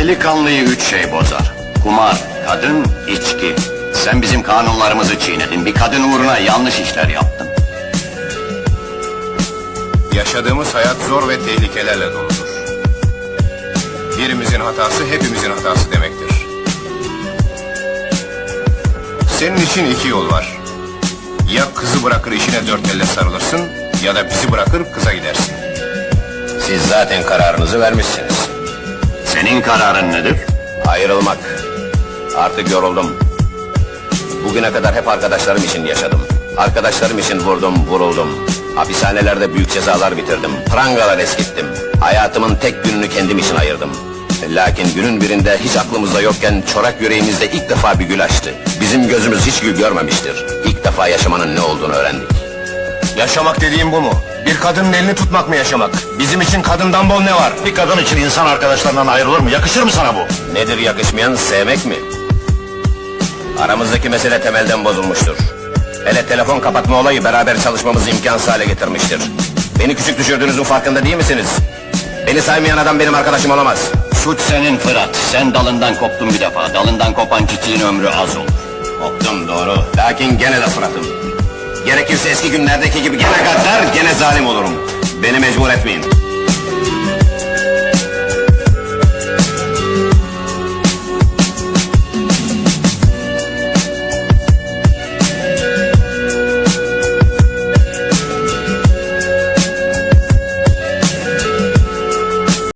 Delikanlıyı üç şey bozar. Kumar, kadın, içki. Sen bizim kanunlarımızı çiğnedin. Bir kadın uğruna yanlış işler yaptın. Yaşadığımız hayat zor ve tehlikelerle doludur. Birimizin hatası hepimizin hatası demektir. Senin için iki yol var. Ya kızı bırakır işine dört elle sarılırsın ya da bizi bırakır kıza gidersin. Siz zaten kararınızı vermişsiniz. Senin kararın nedir? Ayrılmak. Artık yoruldum. Bugüne kadar hep arkadaşlarım için yaşadım. Arkadaşlarım için vurdum, vuruldum. Hapishanelerde büyük cezalar bitirdim. Prangalar eskittim. Hayatımın tek gününü kendim için ayırdım. Lakin günün birinde hiç aklımızda yokken çorak yüreğimizde ilk defa bir gül açtı. Bizim gözümüz hiç gül görmemiştir. İlk defa yaşamanın ne olduğunu öğrendik. Yaşamak dediğim bu mu? Bir kadının elini tutmak mı yaşamak? Bizim için kadından bol ne var? Bir kadın için insan arkadaşlarından ayrılır mı? Yakışır mı sana bu? Nedir yakışmayan sevmek mi? Aramızdaki mesele temelden bozulmuştur. Hele telefon kapatma olayı beraber çalışmamızı imkansız hale getirmiştir. Beni küçük düşürdüğünüzün farkında değil misiniz? Beni saymayan adam benim arkadaşım olamaz. Suç senin Fırat. Sen dalından koptun bir defa. Dalından kopan çiçeğin ömrü az olur. Koptum doğru. Lakin gene de Fırat'ım. Gerekirse eski günlerdeki gibi gene gene zalim olurum. Beni mecbur etmeyin.